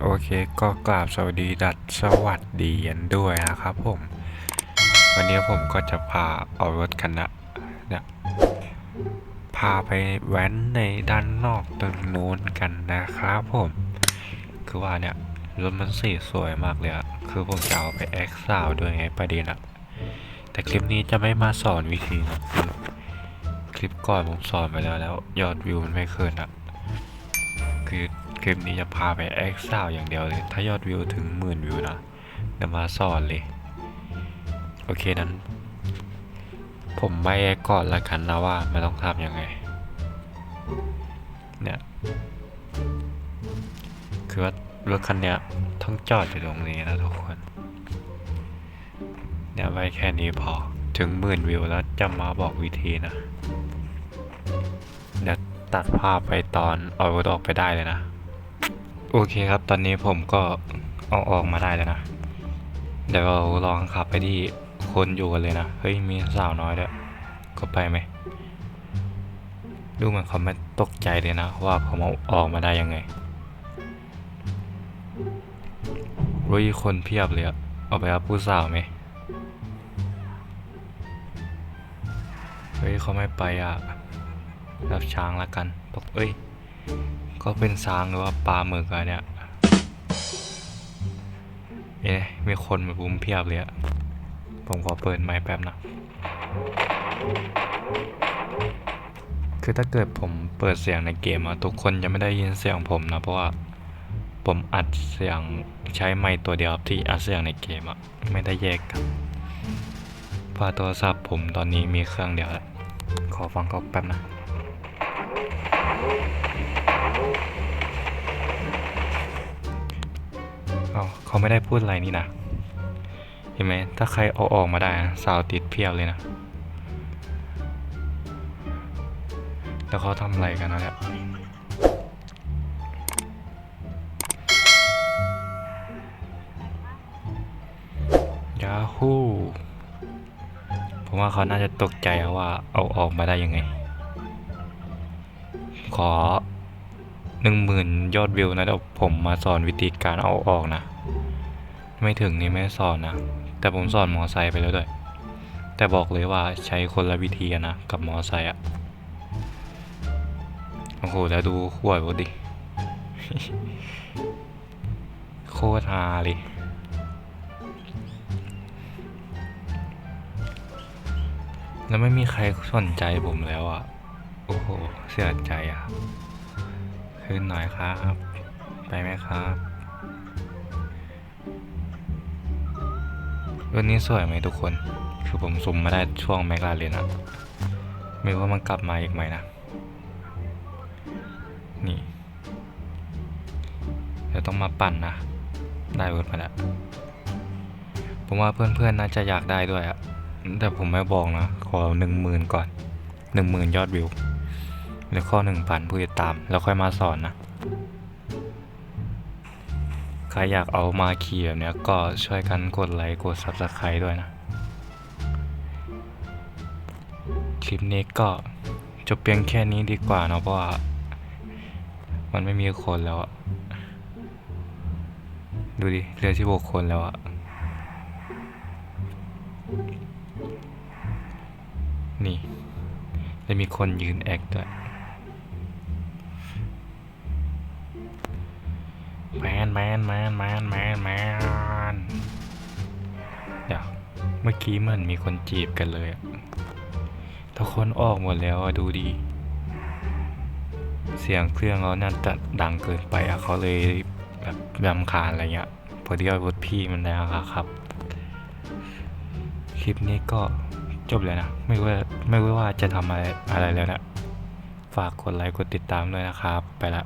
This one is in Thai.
โอเคก็กราบสวัสดีดัดสวัสดีกันด้วยนะครับผม วันนี้ผมก็จะพาเอารถคันนะเนี่ยพาไปแว้นในด้านนอกตรงนู้นกันนะครับผม คือว่าเนี่ยรถมันสีสวยมากเลยอะคือผมจะเอาไปแอคซาวด้วยไงประเด็นอะแต่คลิปนี้จะไม่มาสอนวิธีนะคือคลิปก่อนผมสอนไปแล้วแล้ว ยอดวิวมันไม่ขึ้นอะคือ คลิปนี้จะพาไปแอคซาวอย่างเดียวเลย ถ้ายอดวิวถึงหมื่นวิวนะเดี๋ยวมาสอนเลย โอเคนั้น ผมไม่แอคก่อนละกันนะว่ามันต้องทำยังไง เนี่ย คือว่ารถคันเนี้ยต้องจอดอยู่ตรงนี้นะทุกคน เนี่ยไว้แค่นี้พอ ถึงหมื่นวิวแล้วจะมาบอกวิธีนะเดี๋ยวตัดภาพไปตอนเอารถออกไปได้เลยนะ โอเคครับ ตอนนี้ผมก็เอาออกมาได้แล้วนะ เดี๋ยวเราลองขับไปที่คนอยู่กันเลยนะ เฮ้ย มีสาวน้อยด้วยก็ไปไหม ดูเหมือนเขาไม่ตกใจเลยนะ ว่าผมเอาออกมาได้ยังไงรู้ยคนเพียบเลยอะเอาไปรับผู้สาวไหม เฮ้ยเขาไม่ไปอะรับช้างละกันบอกเอ้ย ก็เป็นช้างหรือว่าปลาหมึกอะเนี่ยเอ๊ะมีคนมาบุ้มเพียบเลยอะผมขอเปิดไมค์แป๊บนะ คือถ้าเกิดผมเปิดเสียงในเกมอะทุกคนจะไม่ได้ยินเสียงผมนะ เพราะว่าผมอัดเสียงใช้ไมค์ตัวเดียวที่อัดเสียงในเกมอะไม่ได้แยกกันพาโทรศัพท์ผมตอนนี้มีเครื่องเดียวแหละขอฟังเขาแป๊บนะ เอเขาไม่ได้พูดอะไรนี่นะเห็นไหมถ้าใครเอาออกมาได้นะสาวติดเพียบเลยนะแล้วเขาทำอะไรกันนะเนี่ยยาฮูผมว่าเขาน่าจะตกใจว่าเอาออกมาได้ยังไง ขอ หนึ่งหมื่นยอดวิวนะเดี๋ยวผมมาสอนวิธีการเอาออกนะ ไม่ถึงนี่ไม่สอนนะ แต่ผมสอนมอไซค์ไปแล้วด้วย แต่บอกเลยว่าใช้คนละวิธีนะกับมอไซค์อะโอ้โหแล้วดูขวดรถดิโคตรฮาเลยแล้วไม่มีใครสนใจผมแล้วอะ โอ้โห เสียใจอะ ขึ้นหน่อยครับ ไปไหมครับรถนี้สวยไหมทุกคน คือผมซุ่มมาได้ช่วงแมกลาเรนอะไม่รู้ว่ามันกลับมาอีกไหมนะ นี่ เดี๋ยวต้องมาปั่นนะ ได้รถมาแล้ว ผมว่าเพื่อนๆน่าจะอยากได้ด้วยอะแต่ผมไม่บอกนะ ขอหนึ่งหมื่นก่อนหนึ่งหมื่นยอดวิว แล้วข้อหนึ่งพันผู้ติดตาม แล้วค่อยมาสอนนะ ใครอยากเอามาเขี่แบบเนี้ยก็ช่วยกันกดไลค์กด subscribe ด้วยนะ คลิปนี้ก็จบเพียงแค่นี้ดีกว่าเนาะเพราะว่า มันไม่มีคนแล้วอะดูดิเหลือที่หกคนแล้วอะนี่แล้วมีคนยืนแอคด้วย แมนแมนแมนแมนแมนแมนเดี๋ยวเมื่อกี้เหมือนมีคนจีบกันเลยทุกคนออกหมดแล้วอะดูดี เสียงเครื่องเขาน่าจะดังเกินไปอะเขาเลยแบบรำคาญอะไรเงี้ยพอดีว่ารถพี่มันแรงอะครับ คลิปนี้ก็จบเลยนะ ไม่ว่าไม่ว่าจะทำอะไรอะไรแล้วนะ ฝากกดไลค์กดติดตามด้วยนะครับ ไปละ